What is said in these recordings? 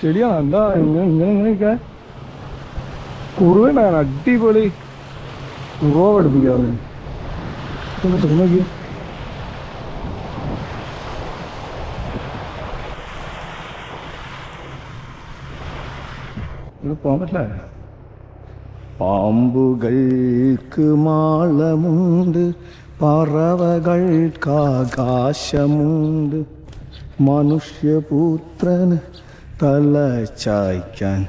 ശരിയാണ്. എന്താ ഇങ്ങനെ ഇങ്ങനെ ഇങ്ങനെയൊക്കെ കുറുവണ്ടാണ് അടിപൊളി കുറുവ പഠിപ്പിക്കാറ് ഇതൊന്ന് തുറന്നോക്കി ഇത് പോകാൻ പറ്റില്ല. പാമ്പുകൾക്ക് മാളമുണ്ട് പറവകൾക്ക് ആകാശമുണ്ട് മനുഷ്യപുത്രന് തല ചായ്ക്കാൻ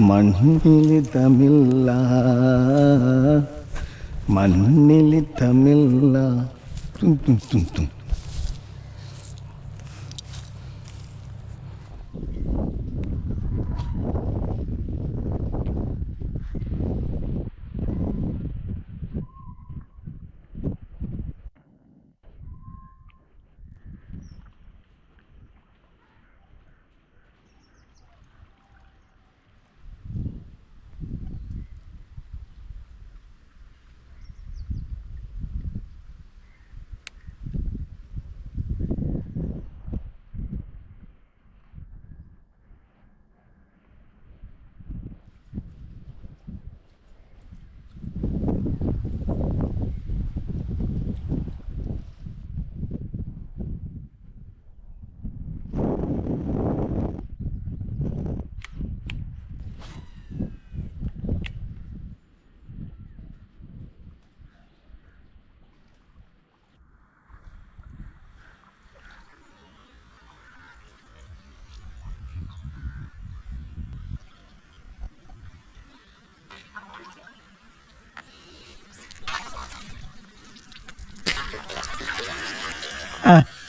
മണ്ണിലിതമില്ല മണ്ണിലിതമില്ല തും തും തും തും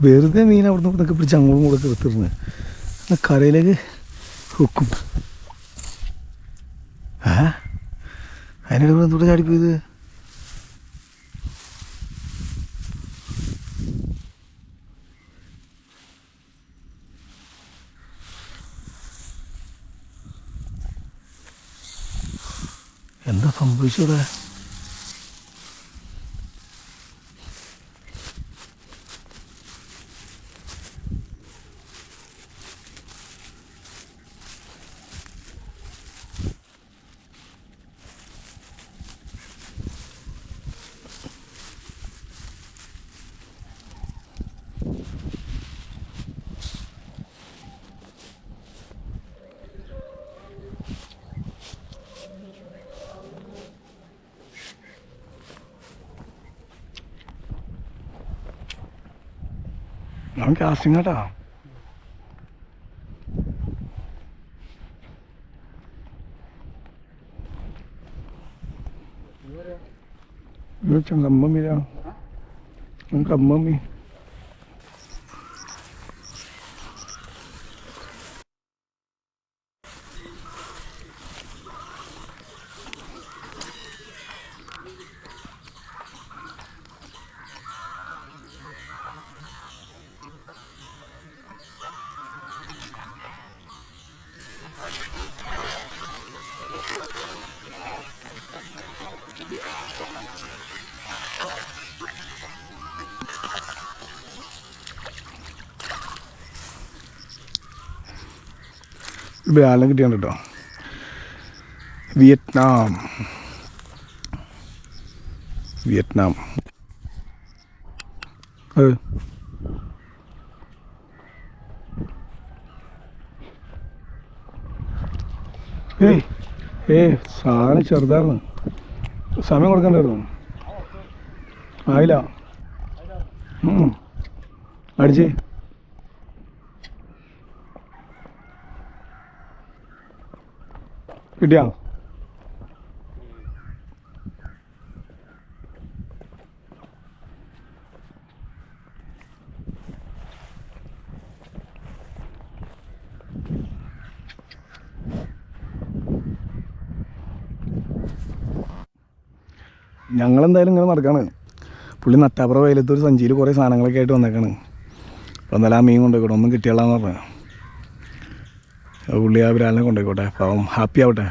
വെറുതെ മീൻ അവിടെ നിന്ന് ഇവിടുന്നൊക്കെ പിടിച്ച് അങ്ങോട്ടും കൂടെ എടുത്തിരുന്ന് കരയിലേക്ക് ഹുക്കും ആ? അതിനിടെ ഇവിടെ എന്തുകൂടെ ചാടിപ്പോയത് എന്താ സംഭവിച്ചൂടെ ഞാൻ കാസ്റ്റിംഗ് കേട്ടാ ചങ്കമ്മമ്മിരാ ഇവിടെ ആളും കിട്ടിയാണ് കേട്ടോ. വിയറ്റ്നാം. വിയറ്റ്നാം. അത്. ഏയ് ഏ സാധനം ചെറുതായിരുന്നു. സമയം കൊടുക്കണ്ടായിരുന്നു. ആയില്ല. അടിച്ചേ. കിട്ടിയാ? ഞങ്ങളെന്തായാലും ഇങ്ങനെ നടക്കാണ്. പുള്ളി നട്ടാപ്പുറ വെയിലത്ത് ഒരു സഞ്ചിയിൽ കുറേ സാധനങ്ങളൊക്കെ ആയിട്ട് വന്നേക്കാണ്. അപ്പോൾ എന്നാലും ആ മീൻ കൊണ്ടുപോയിക്കോട്ടെ ഒന്നും കിട്ടിയാളാന്ന് പറഞ്ഞു. പുള്ളി ആ ബ്രാലിനെ കൊണ്ടുപോയിക്കോട്ടെ. പാവം ഹാപ്പി ആവട്ടെ.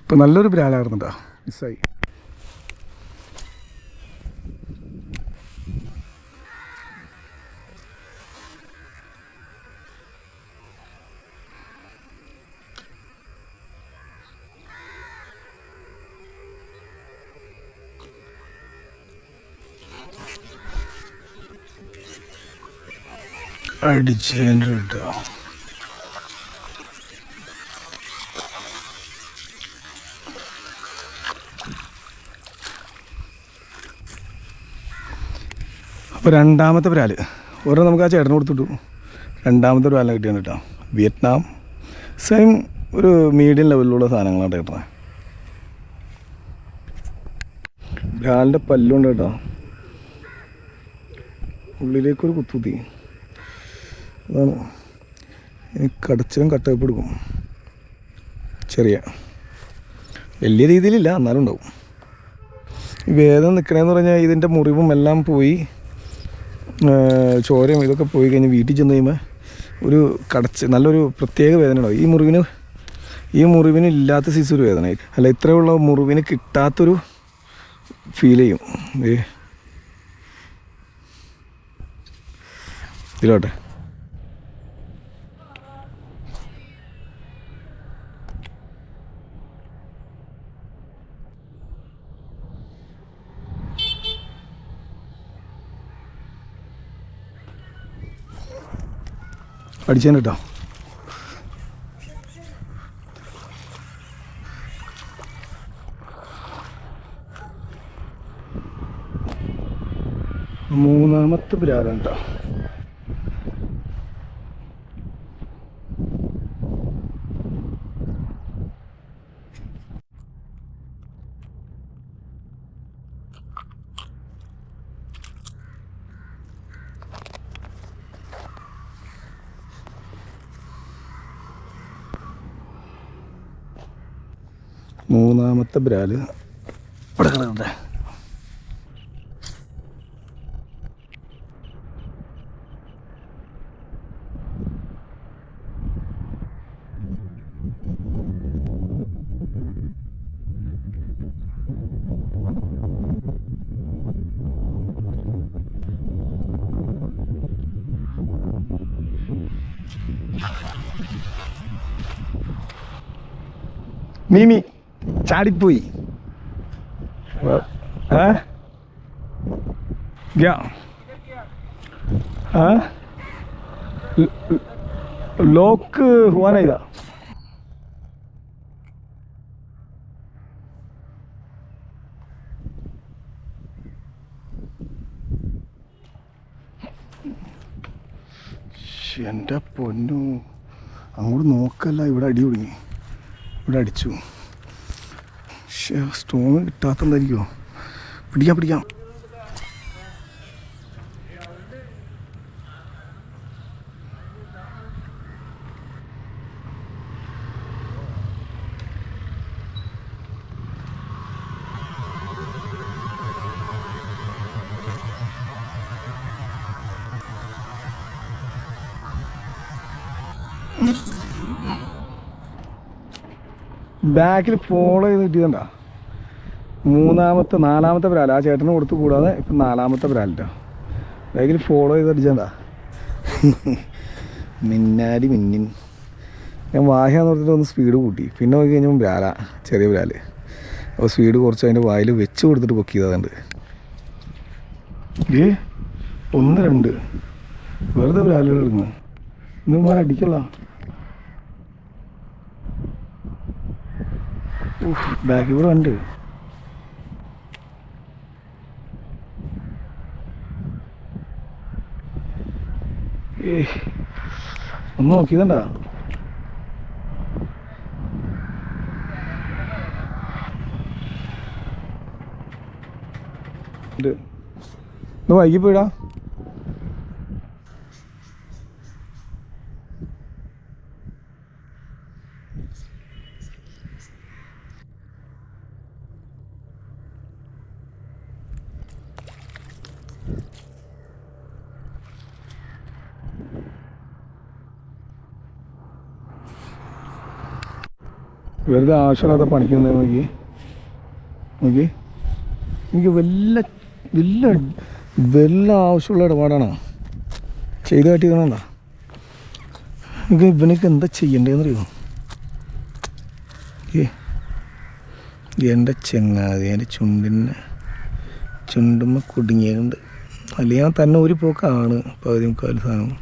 ഇപ്പം നല്ലൊരു ബ്രാലായിരുന്നു കേട്ടോ മിസ്സായി അടിച്ചതിന്റെ കേട്ടോ. അപ്പോൾ രണ്ടാമത്തെ പ്രാൽ ഓരോ നമുക്ക് ആ ചേട്ടന് കൊടുത്തിട്ടു. രണ്ടാമത്തെ ഒരു പ്രാലിനെ കിട്ടിയാണ് കേട്ടോ. വിയറ്റ്നാം. സെയിം ഒരു മീഡിയം ലെവലിലുള്ള സാധനങ്ങളാണ് കേട്ടോ ബ്രാലിന്റെ പല്ലുണ്ട് കേട്ടോ. ഉള്ളിലേക്കൊരു കുത്തുത്തി അതാണ് എനിക്ക് കടച്ചിലും കട്ടപ്പ് എടുക്കും. ചെറിയ. വലിയ രീതിയിലില്ല എന്നാലും ഉണ്ടാവും. വേദന നിൽക്കണേന്ന് പറഞ്ഞാൽ ഇതിന്റെ മുറിവും എല്ലാം പോയി ചോരയും ഇതൊക്കെ പോയി കഴിഞ്ഞ് വീട്ടിൽ ചെന്ന് കഴിയുമ്പോൾ ഒരു കടച്ച് നല്ലൊരു പ്രത്യേക വേദന ഉണ്ടാവും. ഈ മുറിവിന് ഈ മുറിവിന് ഇല്ലാത്ത സൈസ് ഒരു വേദന അല്ല ഇത്രയുള്ള മുറിവിന് കിട്ടാത്തൊരു ഫീൽ ചെയ്യും. ഇതിലോട്ടെ. അടിച്ചേനെ കേട്ടോ മൂന്നാമത്തെ പിരാതാണ് കേട്ടോ മൂന്നാമത്തെ ബ്രാൽ. ഇവിടെ കിടക്കട്ടെ മീമി. ചാടിപ്പോയി. ലോക്ക് പോവാനായില്ല ഇതാ. എന്റെ പൊന്നു. അങ്ങോട്ട് നോക്കല്ല ഇവിടെ അടി തുടങ്ങി ഇവിടെ അടിച്ചു. സ്റ്റോൺ കിട്ടാത്തതായിരിക്കുമോ പിടിക്കാം പിടിക്കാം ബാക്കിൽ ഫോളോ ചെയ്ത് കിട്ടിയതുണ്ട? മൂന്നാമത്തെ നാലാമത്തെ ബ്രാൽ ആ ചേട്ടന് കൊടുത്ത് കൂടാതെ ഇപ്പം നാലാമത്തെ ബ്രാലിട്ടോ ബാഗിൽ ഫോളോ ചെയ്ത് അടിച്ചണ്ട മിന്നാലി മിന്നിൻ. ഞാൻ വാഹിയാന്ന് പറഞ്ഞിട്ട് ഒന്ന് സ്പീഡ് കൂട്ടി. പിന്നെ നോക്കി കഴിഞ്ഞപ്പോൾ ബ്രാല ചെറിയ ബ്രാൽ അപ്പോൾ സ്പീഡ് കുറച്ച് അതിന്റെ വായിൽ വെച്ച് കൊടുത്തിട്ട് പൊക്കി ചെയ്തതുണ്ട് ഏ? ഒന്ന് രണ്ട്. വെറുതെ ബ്രാലുകൾ ഇന്നും മാറി അടിക്കല്ല ബാക്കിൽ കൂടെ ഉണ്ട് ഒന്ന് നോക്കിയതണ്ട? വൈകി പോയിടാ വെറുതെ ആവശ്യമില്ലാത്ത പണിക്കുന്നത് നോക്കി. നോക്കി. എനിക്ക് വല്ല വല്ല വല്ല ആവശ്യമുള്ള ഇടപാടാണ്. ചെയ്ത് കാട്ടിക്കണോണ്ടാ? എനിക്ക് ഇവനൊക്കെ എന്താ ചെയ്യണ്ടേന്നറിയോ ഏ എന്റെ ചെങ്ങാതി എന്റെ ചുണ്ടിന് ചുണ്ടുമ്മ കുടുങ്ങിയുണ്ട് അല്ലെങ്കിൽ തന്നെ ഒരു പോക്കാണ് പകുതി മുക്കാൽ സാധനം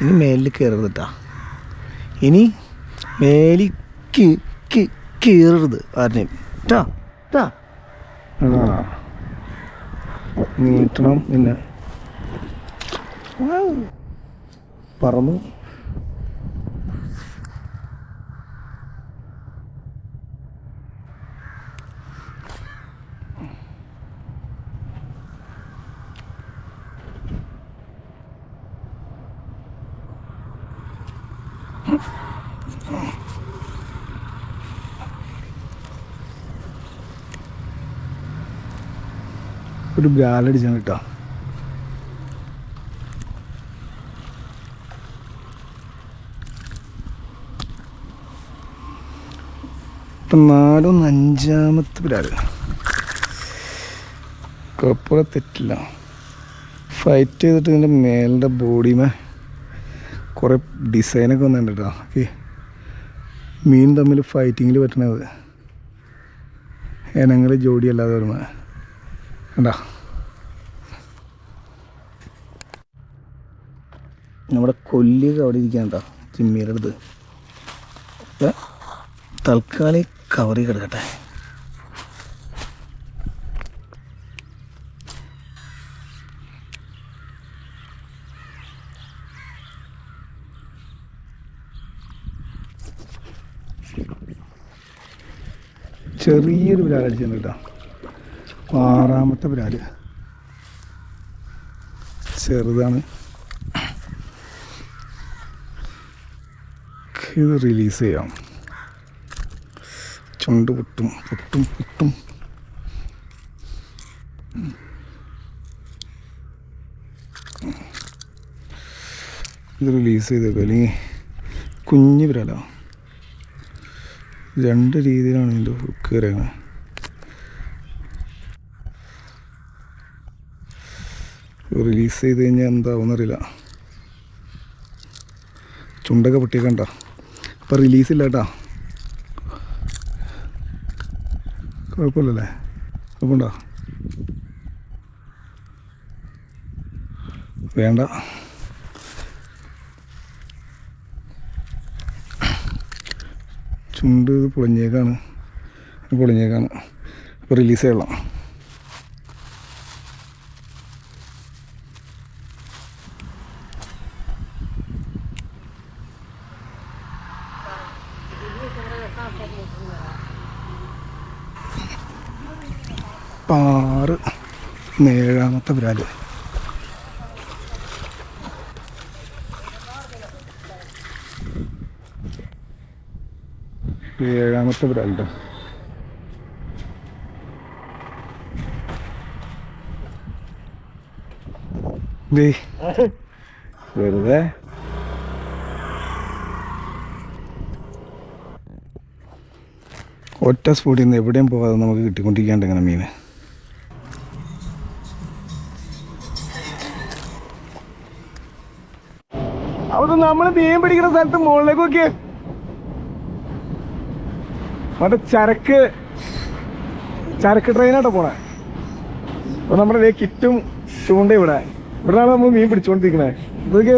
ഇനി മേലിൽ കയറരുത് മേലി ഇനി മേലിൽ കയറരുത് ആരുടെയും ടാ ടാ ആ. നീട്ടണം പിന്നെ. പറന്നു. ഒരു ഗാലടിച്ചാണ് കേട്ടോ. ഇപ്പം നാലൊന്ന് അഞ്ചാമത്തെ ബ്രാൽ കുഴപ്പമില്ല തെറ്റില്ല. ഫൈറ്റ് ചെയ്തിട്ട് ഇതിന്റെ മേലിന്റെ ബോഡിമേ കുറേ ഡിസൈനൊക്കെ വന്നിട്ടുണ്ട് കേട്ടോ. ഈ മീൻ തമ്മിൽ ഫൈറ്റിങ്ങിൽ പറ്റണത്. ഇനങ്ങൾ ജോഡിയല്ലാതെ വരുമ്പോൾ കണ്ടാ? നമ്മുടെ കൊല്ലിയൊക്കെ അവിടെ ഇരിക്കാൻ കേട്ടോ ചിമ്മിയുടെ അടുത്ത്. തൽക്കാലി തൽക്കാലം കവറി കിടക്കട്ടെ. ചെറിയൊരു ബ്രാൽ അടിച്ചിട്ടുണ്ട് കേട്ടോ. ആറാമത്തെ പ്രാൽ ചെറുതാണ്. ഇത് റിലീസ് ചെയ്യാം. ചുണ്ട് പൊട്ടും പൊട്ടും പൊട്ടും. ഇത് റിലീസ് ചെയ്തേക്കും. അല്ലെങ്കിൽ കുഞ്ഞു ബ്രാലോ രണ്ട് രീതിയിലാണ് ഇതിന്റെ ഹുക്ക് റിലീസ് ചെയ്ത് കഴിഞ്ഞാൽ എന്താവുമെന്നറിയില്ല ചുണ്ടൊക്കെ പൊട്ടിയേക്കണ്ട. അപ്പം റിലീസില്ല കേട്ടാ കുഴപ്പമില്ലല്ലേ? കുഴപ്പമുണ്ടോ വേണ്ട. ചുണ്ട് പൊളിഞ്ഞേക്കാണ്. പൊളിഞ്ഞേക്കാണ്. അപ്പോൾ റിലീസ് ചെയ്യണം ആറ് ബ്രാൽ ഏഴാമത്തെ ബ്രാൻഡ്. വെറുതെ. ഒറ്റ സ്പോട്ടിൽ നിന്ന് എവിടെയും പോകാതെ നമുക്ക് കിട്ടിക്കൊണ്ടിരിക്കാണ്ട് ഇങ്ങനെ മീൻ. നമ്മൾ മീൻ പിടിക്കുന്ന സ്ഥലത്ത് മുകളിലേക്ക് നോക്കിയേ മറ്റേ ചരക്ക് ചരക്ക് ട്രെയിനാട്ടോ പോണേ. അപ്പൊ നമ്മുടെ ഇതേ കിറ്റും ചൂണ്ട ഇവിടെ. ഇവിടെയാണ് നമ്മൾ മീൻ പിടിച്ചോണ്ടിരിക്കണേ. ഇതൊക്കെ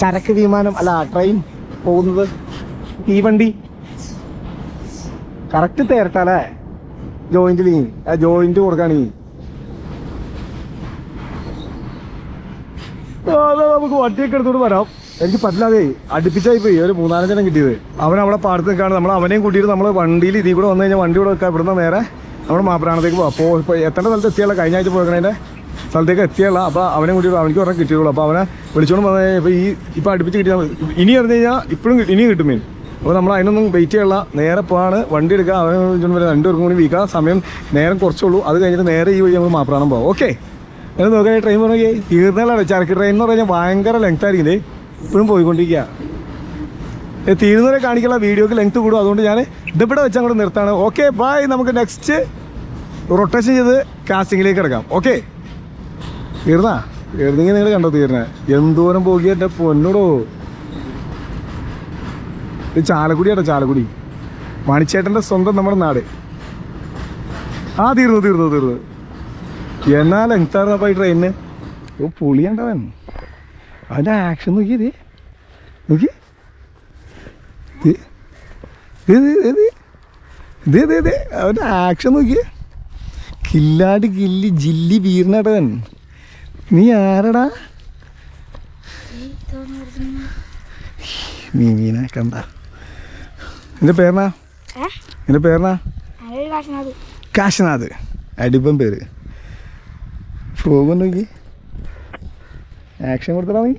ചരക്ക് വിമാനം അല്ല ട്രെയിൻ പോകുന്നത് തീവണ്ടി കറക്റ്റ് തേരട്ടല്ലേ ജോയിന്റിൽ ആ ജോയിന്റ് കൊടുക്കാണീ. നമുക്ക് വണ്ടിയൊക്കെ എടുത്തോണ്ട് വരാം. എനിക്ക് പറ്റില്ലാതെ അടുപ്പിച്ചായി പോയി. ഒരു മൂന്നാലഞ്ചെണ്ണം കിട്ടിയത്. അവൻ അവിടെ പാടത്ത് നിൽക്കാണ്. നമ്മൾ അവനെയും കൂട്ടിയിട്ട് നമ്മൾ വണ്ടിയിൽ ഇതിൽ കൂടെ വന്നു കഴിഞ്ഞാൽ വണ്ടി കൂടെ വെക്കാം. ഇവിടുന്ന് നേരെ നമ്മുടെ മാപ്രാണത്തേക്ക് പോകാം അപ്പോൾ ഇപ്പോൾ എത്തേണ്ട സ്ഥലത്ത് എത്തിയുള്ള കഴിഞ്ഞ ആഴ്ച പോയതിന്റെ സ്ഥലത്തേക്ക് എത്തിയുള്ള അപ്പോൾ അവനെ കൂട്ടിയിട്ട് അവനിക്ക് പറഞ്ഞാൽ കിട്ടിയുള്ളൂ അപ്പോൾ അവനെ വിളിച്ചോണ്ട് വന്നു കഴിഞ്ഞാൽ ഇപ്പോൾ ഈ ഇപ്പോൾ അടുപ്പിച്ച് കിട്ടിയാൽ. ഇനി അറിഞ്ഞു കഴിഞ്ഞാൽ ഇപ്പോഴും ഇനിയും കിട്ടും മീൻ അപ്പോൾ നമ്മൾ അതിനൊന്നും വെയിറ്റ് ചെയ്യല്ല നേരെ പോവാണ്. വണ്ടി എടുക്കുക അവനെ വിളിച്ചോണ്ട് വരാം. രണ്ടു പേർക്കും കൂടി വീക്കാം സമയം നേരം കുറച്ചുള്ളൂ. അത് കഴിഞ്ഞിട്ട് നേരെ ഈ വഴി നമ്മൾ മാപ്രാണം പോകാം ഓക്കെ ഞാൻ നോക്കണേ ട്രെയിൻ പറഞ്ഞേ തീർന്നാലാണ് ചരക്ക് ട്രെയിൻ എന്ന് പറഞ്ഞാൽ ഭയങ്കര ലെങ്ത് ആയിരിക്കും ഇപ്പോഴും പോയിക്കൊണ്ടിരിക്കുക തീരുന്നവരെ കാണിക്കുള്ള വീഡിയോക്ക് ലെങ്ത് കൂടും. അതുകൊണ്ട് ഞാൻ ഇതിവിടെ വെച്ച് അങ്ങോട്ട് നിർത്താണ് ഓക്കെ ബൈ നമുക്ക് നെക്സ്റ്റ് റൊട്ടേഷൻ ചെയ്ത് കാസ്റ്റിങ്ങിലേക്ക് കിടക്കാം ഓക്കെ തീർന്നാ? തീർന്നെങ്കിൽ നിങ്ങൾ കണ്ടോ തീർന്നെ? എന്തോരം പോകിയ എന്റെ പൊന്നോടോ. ഇത് ചാലക്കുടിയാട്ടോ ചാലക്കുടി. മണിച്ചേട്ടന്റെ സ്വന്തം നമ്മുടെ നാട്. ആ തീർന്നു തീർന്നു തീർന്നു. എന്നാ എന്താ ഈ ട്രെയിനിന് ഓ പുളിയുണ്ടവൻ. അവന്റെ ആക്ഷൻ നോക്കിയത് നോക്കി. അവന്റെ ആക്ഷൻ നോക്കിയേ കില്ലാടി കില്ലി ജില്ലി വീറിനടവൻ നീ ആരടാ? നീ മീനെ കണ്ട. നിന്റെ പേരണാ നിന്റെ പേരണാ കാശനാഥ്. അടിപ്പം പേര്. ഫ്രോഗ് നോക്കി ആക്ഷൻ കൊടുത്തടാ നീ.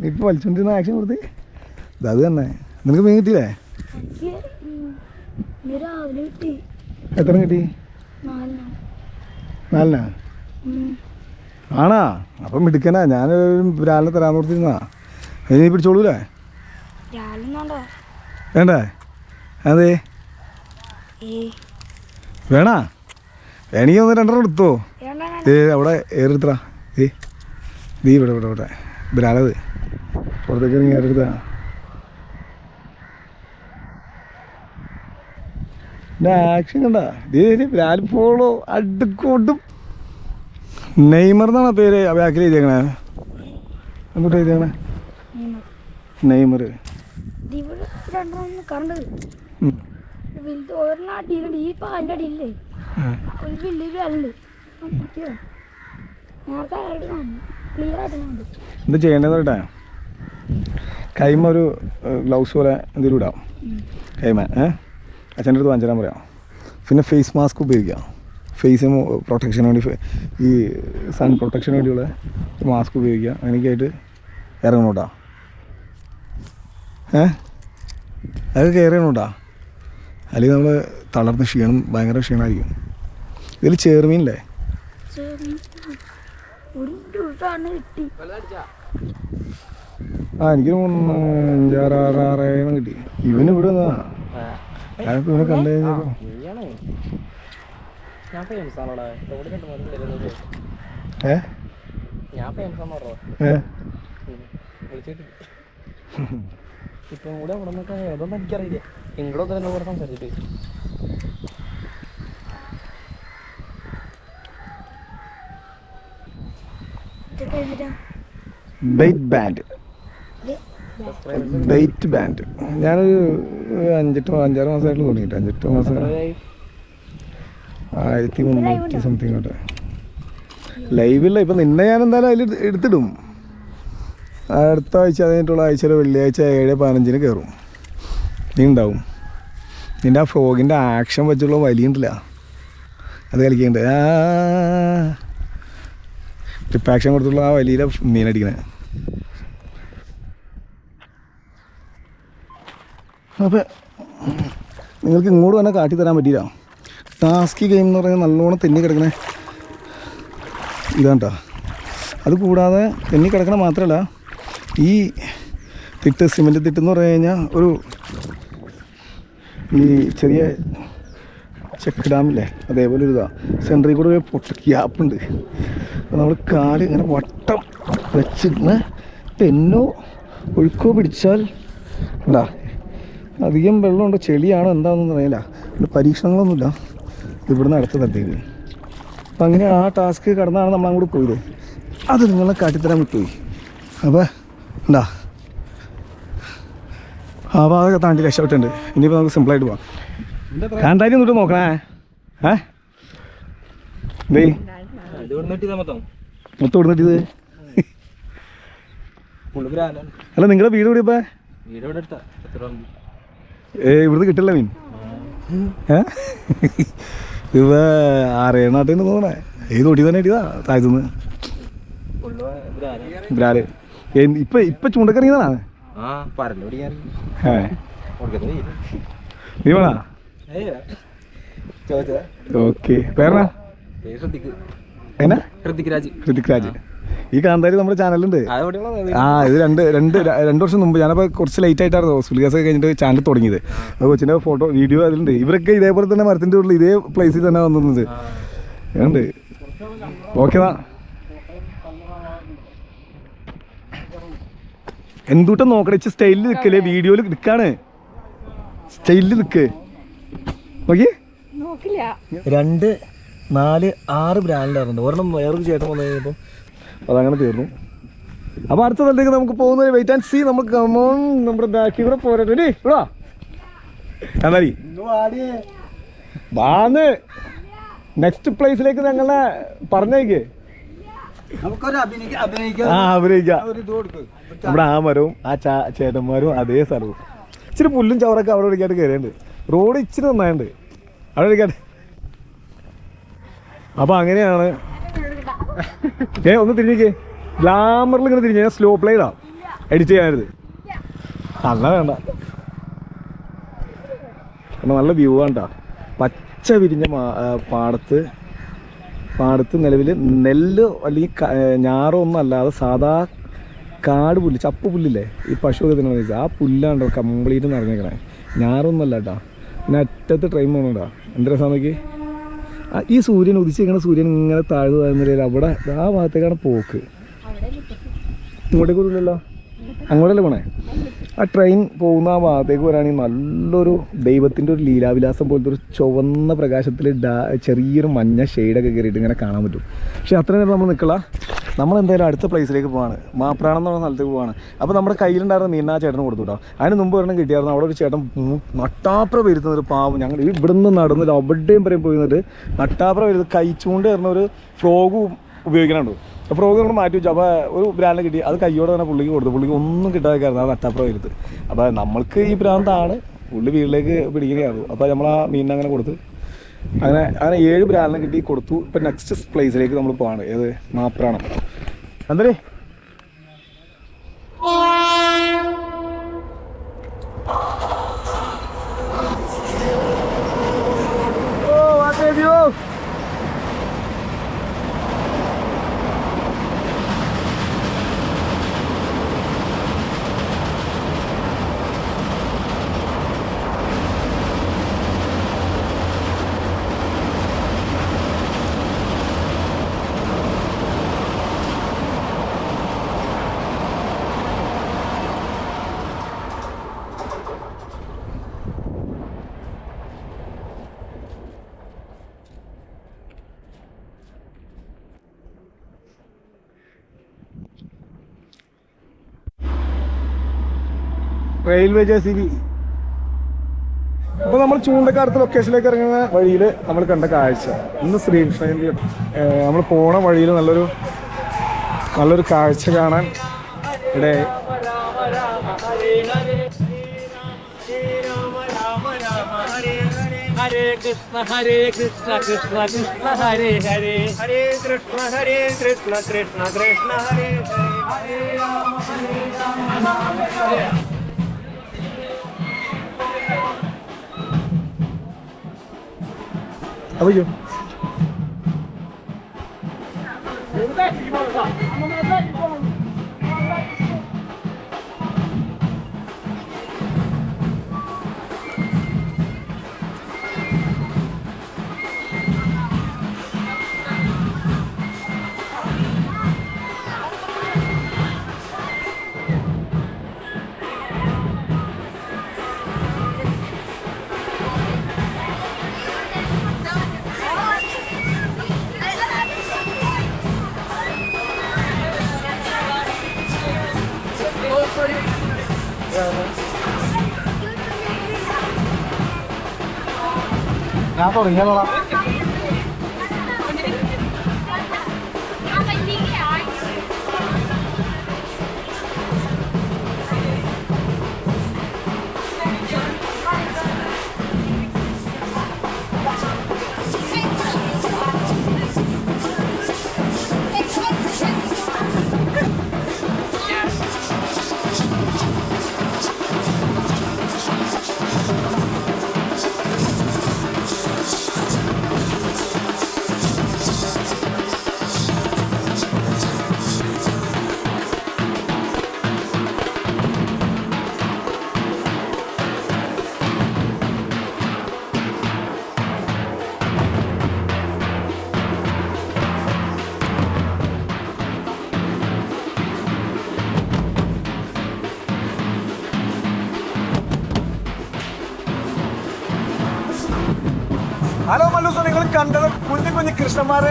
നീ ഇപ്പോൾ വലിച്ചോണ്ടിരുന്ന ആക്ഷൻ കൊടുത്ത്. അത് തന്നെ. നിനക്ക് മീൻ കിട്ടിയില്ലേ? എത്ര കിട്ടി? നാലിനാ ആണാ? അപ്പം മിടുക്കനാ. ഞാൻ രാവിലെ തരാൻ കൊടുത്തിരുന്നാ അതിന് നീ പിടിച്ചോളൂലേ? വേണ്ടേ? അതെ വേണാ? വേണമെങ്കിൽ ഒന്ന് രണ്ടെണ്ണം എടുത്തോ. ഏ അവിടെ ഏറെടുത്തടാ ഏ നീ ഇവിടെ ഇവിടെ ഇവിടെ. ബ്രാലത് പുറത്തേക്ക് ഇറങ്ങി ഏറെടുത്താ ആക്ഷൻ കണ്ട? ബ്രാൽ പോളോ അടുക്കോട്ടും. നെയ്മർ എന്നാണ് പേര് ബാക്കിൽ എഴുതിയേക്കണേ. അങ്ങോട്ട് എഴുതിയേക്കണേ? നെയ്മർ. ഈ പാന്റെ അടിയില്ലേ ഒരു വലിയൊരു ചെയ്യേണ്ടത് എന്താ ചെയ്യേണ്ടതെന്ന് കേട്ടാ കൈമ ഒരു ഗ്ലൗസ് പോലെ എന്തെങ്കിലും ഇടാം. കൈമ ഏ? അച്ഛന്റെ അടുത്ത് വാങ്ങിച്ചാൽ പറയാം. പിന്നെ ഫേസ് മാസ്ക് ഉപയോഗിക്കാം. ഫേസ് പ്രൊട്ടക്ഷന് വേണ്ടി ഈ സൺ പ്രൊട്ടക്ഷന് വേണ്ടിയുള്ള മാസ്ക് ഉപയോഗിക്കുക അങ്ങനെയൊക്കെയായിട്ട് ഇറങ്ങണം കേട്ടോ ഏ? അതൊക്കെ കയറി ചെയ്യണം കേട്ടോ അല്ലെങ്കിൽ നമ്മൾ തളർന്ന് ക്ഷീണം ഭയങ്കര ക്ഷീണമായിരിക്കും. ഇതിൽ ചേർമീനില്ലേ? കിട്ടി ആ എനിക്ക് മൂന്ന് അഞ്ചാറ് ആറ് ആറ് ഏഴെണ്ണം കിട്ടി. ഇവന് ഇവിടെ ഞാനിപ്പോ ഇവനെ കണ്ടു ഏ? ഏ? ഇപ്പം കൂടെ അവിടെ നിന്നൊക്കെ ഏതൊന്നും എനിക്കറിയില്ല. ഇങ്ങോട്ട് എന്നെ കൂടെ സംസാരിച്ചിട്ട് ഇത് കഴിഞ്ഞിട്ടാ ബെയ്റ്റ് ബാൻഡ് ബെയ്റ്റ് ബാൻഡ് ഞാനൊരു അഞ്ചെട്ട് അഞ്ചാറ് മാസമായിട്ട് തുടങ്ങിയിട്ട്. അഞ്ചെട്ട് മാസം. ആയിരത്തി മുന്നൂറ്റി സംതിങ് തൊട്ട്. ലൈവില്ല ഇപ്പം നിന്നെ ഞാൻ എന്തായാലും അതിൽ എടുത്തിടും. അടുത്ത ആഴ്ച അത് ആഴ്ചയിലെ വെള്ളിയാഴ്ച ഏഴ് പതിനഞ്ചിന് കയറും. നീ ഉണ്ടാവും. നിന്റെ ആ ഫ്രോഗിന്റെ ആക്ഷൻ വെച്ചുള്ള വലിയുണ്ടല്ല അത് കളിക്കണ്ടേ. ആ ട്രിപ്പ് ആക്ഷൻ കൊടുത്തുള്ള ആ വലിയ മീനടിക്കണേ അപ്പം നിങ്ങൾക്ക് ഇങ്ങോട്ട് തന്നെ കാട്ടി തരാൻ പറ്റിയില്ല. ടാസ്കി ഗെയിം എന്ന് പറഞ്ഞാൽ നല്ലോണം തെന്നി കിടക്കണേ. ഇതാണ്ടോ അത് കൂടാതെ തെന്നി കിടക്കണ മാത്രമല്ല ഈ തിട്ട് സിമെന്റ് തിട്ട് എന്ന് പറഞ്ഞു കഴിഞ്ഞാൽ ഒരു ഈ ചെറിയ ചെക്ക് ഡാമില്ലേ അതേപോലെ ഒരു ഇതാണ് സെൻട്രിൽ കൂടെ പൊട്ട ഗ്യാപ്പുണ്ട്. നമ്മൾ കാൽ ഇങ്ങനെ വട്ടം വെച്ചിരുന്ന് പെന്നോ ഒഴുക്കോ പിടിച്ചാൽ ഉണ്ടാ അധികം വെള്ളമുണ്ടോ? ചെളിയാണോ? എന്താണെന്നൊന്നും അറിയില്ല. ഇവിടെ പരീക്ഷണങ്ങളൊന്നുമില്ല. ഇവിടുന്ന് അടുത്ത തരത്തേക്ക്. അപ്പം അങ്ങനെ ആ ടാസ്ക് കടന്നാണ് നമ്മൾ അങ്ങോട്ട് പോയത്. അത് നിങ്ങളെ കാട്ടിത്തരാൻ വിട്ടുപോയി. അപ്പോൾ ഉണ്ടാ ആ ഭാഗമൊക്കെ താണ്ടി രക്ഷപ്പെട്ടുണ്ട് ഇനിയിപ്പോൾ നമുക്ക് സിമ്പിളായിട്ട് പോവാം. കാന്താരി ഇങ്ങോട്ട് നോക്കണേ. ഏ? ദേ. ഇത് ഇവിടെ നെട്ടിയതാ മൊത്തം. അല്ല നിങ്ങളെ വീട് വണ്ടി ഏ ഇവിടുന്ന് കിട്ടില്ല മീൻ. ഇവ ആറേനാട്ടിൽ നിന്ന് തോന്നണേ? ഏത് ഒടി തന്നെ ഇടിയതാ താഴ്ത്തുന്ന് ബ്രാൽ ഇപ്പൊ ഇപ്പൊ ചൂണ്ടക്കറിയതാണ് കൊടുക്കുന്നത് നീ. വേണ? ഓക്കെ. പേരണ പേര് ശ്രദ്ധിക്ക് എന്നാ ഹൃതിക് രാജ്. ഹൃതിക് രാജ്. ഈ കാന്താരി നമ്മുടെ ചാനലുണ്ട് ആ ഇത് രണ്ട് രണ്ട് രണ്ട് വർഷം മുമ്പ് ഞാനപ്പോൾ കുറച്ച് ലേറ്റ് ആയിട്ടായിരുന്നു ഹോസ്പിറ്റൽ കേസ് കഴിഞ്ഞിട്ട് ചാനൽ തുടങ്ങിയത്. അപ്പോൾ കൊച്ചിന്റെ ഫോട്ടോ വീഡിയോ അതിലുണ്ട്. ഇവരൊക്കെ ഇതേപോലെ തന്നെ മരത്തിന്റെ ഉള്ളിൽ ഇതേ പ്ലേസിൽ തന്നെ വന്നത് ഉണ്ട് ഓക്കെ എന്തൂട്ടം നോക്കണേ? ഇച്ച് സ്റ്റൈലിൽ നിൽക്കല്ലേ വീഡിയോയിൽ നിൽക്കാണ് സ്റ്റൈലിൽ നിൽക്ക് നോക്കി. നോക്കില്ല. രണ്ട് നാല് ആറ് ബ്രാൻഡായിരുന്നു ഒരെണ്ണം വേറൊരു ചേട്ടൻ വന്നു കഴിഞ്ഞപ്പോൾ അതങ്ങനെ തീർന്നു. അപ്പോൾ അടുത്ത സ്ഥലത്തേക്ക് നമുക്ക് പോകുന്നത് വെയിറ്റ് ആൻഡ് സി നമുക്ക് കമോൺ നമ്മുടെ ബാക്കി കൂടെ പോരട്ടെ. ഡേ ഇവിടാ എന്നാലി വാന്ന്. നെക്സ്റ്റ് പ്ലേസിലേക്ക് ഞങ്ങളെ പറഞ്ഞേക്ക്. ആ അഭിനയിക്കാം. നമ്മുടെ ആ മരവും ആ ചാ ചേട്ടന്മാരും അതേ സ്ഥലവും. ഇച്ചിരി പുല്ലും ചവറൊക്കെ അവിടെ ഇടയ്ക്കായിട്ട് കയറിയുണ്ട് റോഡ് ഇച്ചിരി നന്നായുണ്ട് അവിടെ ഇടയ്ക്കാട്ട് അപ്പോൾ അങ്ങനെയാണ്. ഏ ഒന്ന് തിരിഞ്ഞേ ഗ്ലാമറിൽ ഇങ്ങനെ തിരിഞ്ഞ സ്ലോ പ്ലേഡാ എഡിറ്റ് ചെയ്യാനത് അല്ല വേണ്ട. നല്ല വ്യൂ ആണ്ടാ പച്ച വിരിഞ്ഞ പാടത്ത്. പാടത്ത് നിലവിൽ നെല്ല് അല്ലെങ്കിൽ ഞാറോ ഒന്നും അല്ലാതെ സാധാ കാട് പുല്ല് ചപ്പ് പുല്ലില്ലേ? ഈ പശു ഒക്കെ തിന്നണ ആ പുല്ലാണ്ടോ കംപ്ലീറ്റ് നിറഞ്ഞേക്കണേ. ഞാറൊന്നും അല്ല കേട്ടാ പിന്നെ അറ്റത്ത് ട്രെയിൻ പോകണണ്ടാ എന്ത് രസം നോക്കി ആ, ഈ സൂര്യൻ ഉദിച്ചിരിക്കുന്ന സൂര്യൻ ഇങ്ങനെ താഴ്ന്നു താഴ്ന്നില്ല അവിടെ ആ ഭാഗത്തേക്കാണ് പോക്ക്. ഇങ്ങോട്ടേക്ക് വരില്ലല്ലോ അങ്ങോട്ടല്ലേ പോണേ? ആ ട്രെയിൻ പോകുന്ന ആ ഭാഗത്തേക്ക് വരാണെങ്കിൽ നല്ലൊരു ദൈവത്തിന്റെ ഒരു ലീലാവിലാസം പോലത്തെ ഒരു ചുവന്ന പ്രകാശത്തിൽ ചെറിയൊരു മഞ്ഞ ഷെയ്ഡൊക്കെ കയറിയിട്ട് ഇങ്ങനെ കാണാൻ പറ്റും. പക്ഷേ അത്ര നേരം നമ്മൾ നിൽക്കില്ല നമ്മൾ എന്തായാലും അടുത്ത പ്ലേസിലേക്ക് പോവാണ്. മാപ്രാണം എന്ന് പറഞ്ഞ സ്ഥലത്തേക്ക് പോവാണ്. അപ്പോൾ നമ്മുടെ കയ്യിലുണ്ടായിരുന്ന മീൻ ആ ചേട്ടന് കൊടുത്തു അതിന് മുമ്പ് ഒരെണ്ണം കിട്ടിയായിരുന്നു. അവിടെ ഒരു ചേട്ടൻ നട്ടാപ്ര വരുന്ന ഒരു പാവം. ഞങ്ങൾ ഇവിടുന്ന് നടന്ന് അവിടെയും പറയും പോയി നിന്നിട്ട് നട്ടാപ്ര വരുന്നത് കഴിച്ചുകൊണ്ട് വരുന്ന ഒരു ഫ്രോഗും ഉപയോഗിക്കണുണ്ടോ. ഫ്രോഗ് നമ്മൾ മാറ്റി വെച്ചു. അപ്പോൾ ഒരു ബ്രാൻഡ് കിട്ടി. അത് കയ്യോടെ തന്നെ പുള്ളിക്ക് കൊടുത്തു. പുള്ളിക്ക് ഒന്നും കിട്ടാതെയായിരുന്നു ആ നട്ടാപ്ര വരുത്ത് അപ്പോൾ നമ്മൾക്ക് ഈ ഭ്രാന്താണ്. പുള്ളി വീട്ടിലേക്ക് പിടിക്കുകയായിരുന്നു. അപ്പോൾ നമ്മൾ ആ മീനിനെ അങ്ങനെ കൊടുത്ത് അങ്ങനെ അങ്ങനെ ഏഴ് ബ്രാൻഡിനെ കിട്ടി കൊടുത്തു. ഇപ്പം നെക്സ്റ്റ് പ്ലേസിലേക്ക് നമ്മൾ പോവാണ്. ഏത്? മാപ്രാണം. എന്തേ റെയിൽവേ ജെ സി ബി അപ്പോൾ നമ്മൾ ചൂണ്ടക്കാലത്ത് ലൊക്കേഷനിലേക്ക് ഇറങ്ങുന്ന വഴിയിൽ നമ്മൾ കണ്ട കാഴ്ച. ഇന്ന് ശ്രീകൃഷ്ണജയന്തി നമ്മൾ പോണ വഴിയിൽ നല്ലൊരു നല്ലൊരു കാഴ്ച കാണാൻ ഇടയായി ഹരേ കൃഷ്ണ ഹരേ കൃഷ്ണ കൃഷ്ണ കൃഷ്ണ ഹരേ ഹരേ. ഹരേ കൃഷ്ണ ഹരേ കൃഷ്ണ കൃഷ്ണ കൃഷ്ണ ഹരേ. ഹരേ അയ്യോ 到哪天了 കുഞ്ഞു കുഞ്ഞു കൃഷ്ണന്മാരെ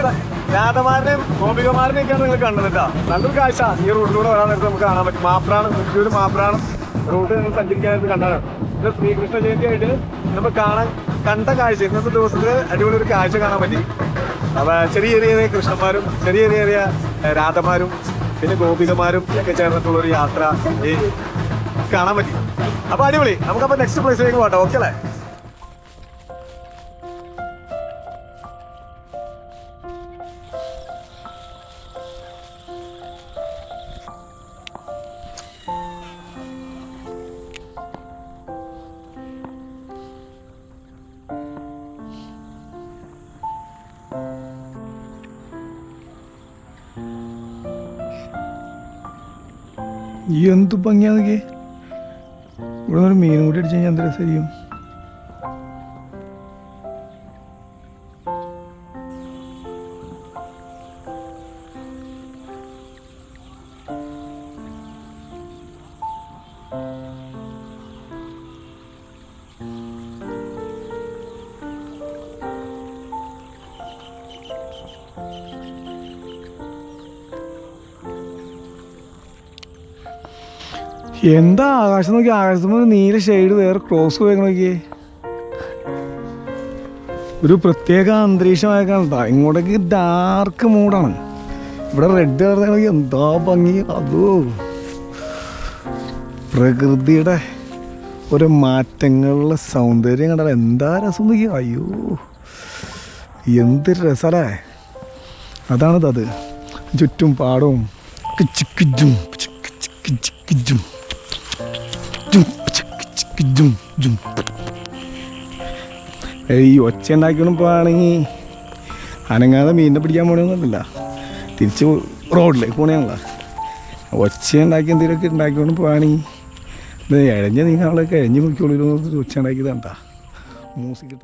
രാധമാരുടെയും ഗോപികമാരുടെയും ഒക്കെയാണ് നിങ്ങൾ കണ്ടത് കേട്ടോ. നല്ലൊരു കാഴ്ച. ഈ റൂട്ടിലൂടെ വരാൻ നേരത്തെ നമുക്ക് കാണാൻ പറ്റും. മാപ്രാണം തൃശ്ശൂർ മാപ്രാണം റൂട്ട് നിങ്ങൾ സഞ്ചരിക്കാനായിട്ട് കണ്ടാണ്. ഇത് ശ്രീകൃഷ്ണ ജയന്തി ആയിട്ട് നമുക്ക് കാണാൻ കണ്ട കാഴ്ച. ഇന്നത്തെ ദിവസത്തിൽ അടിപൊളി ഒരു കാഴ്ച കാണാൻ പറ്റി. അപ്പൊ ചെറിയ ചെറിയ കൃഷ്ണന്മാരും ചെറിയ ചെറിയ രാധമാരും പിന്നെ ഗോപികമാരും ഒക്കെ ചേർന്നിട്ടുള്ള ഒരു യാത്ര ഈ കാണാൻ പറ്റി. അപ്പൊ അടിപൊളി. നമുക്കപ്പോ നെക്സ്റ്റ് പ്ലേസിലേക്ക് പോകട്ടെ ഓക്കെ അല്ലേ? എന്ത് ഭംഗിയാ നോക്കി ഇവിടെ ഒരു മീനും കൂടി അടിച്ചു കഴിഞ്ഞാൽ എന്ത് രസമായിരിക്കും എന്താ ആകാശം നോക്കി? ആകാശത്ത് നീല ഷെയ്ഡ് വേറെ ക്രോസ് പോയി നോക്കിയേ. ഒരു പ്രത്യേക അന്തരീക്ഷമായ കാണട്ടാ ഇങ്ങോട്ടേക്ക് ഡാർക്ക് മൂഡാണ് ഇവിടെ റെഡ് കളർ എന്താ ഭംഗി? അതോ. പ്രകൃതിയുടെ ഒരു മാറ്റങ്ങളുള്ള സൗന്ദര്യം കണ്ടാൽ എന്താ രസം നോക്കി അയ്യോ. എന്ത് രസല്ലേ? അതാണത് അത്. ചുറ്റും പാടവും ചിക്കിജും ചിക്കിജും ജും ജും. ഈ ഒച്ച ഉണ്ടാക്കണം പോവാണെങ്കിൽ അനങ്ങാതെ മീനിനെ പിടിക്കാൻ പോകണമെന്നല്ല തിരിച്ച് റോഡിലേക്ക് പോകണേണല്ല ഒച്ച ഉണ്ടാക്കി എന്തെങ്കിലുമൊക്കെ ഉണ്ടാക്കിക്കൊണ്ട് പോവാണെങ്കിൽ ഇഴഞ്ഞ നീങ്ങളൊക്കെ കഴിഞ്ഞ് നോക്കിയോളൂ ഒച്ച ഉണ്ടാക്കിയതാണ്ടാ മ്യൂസിക്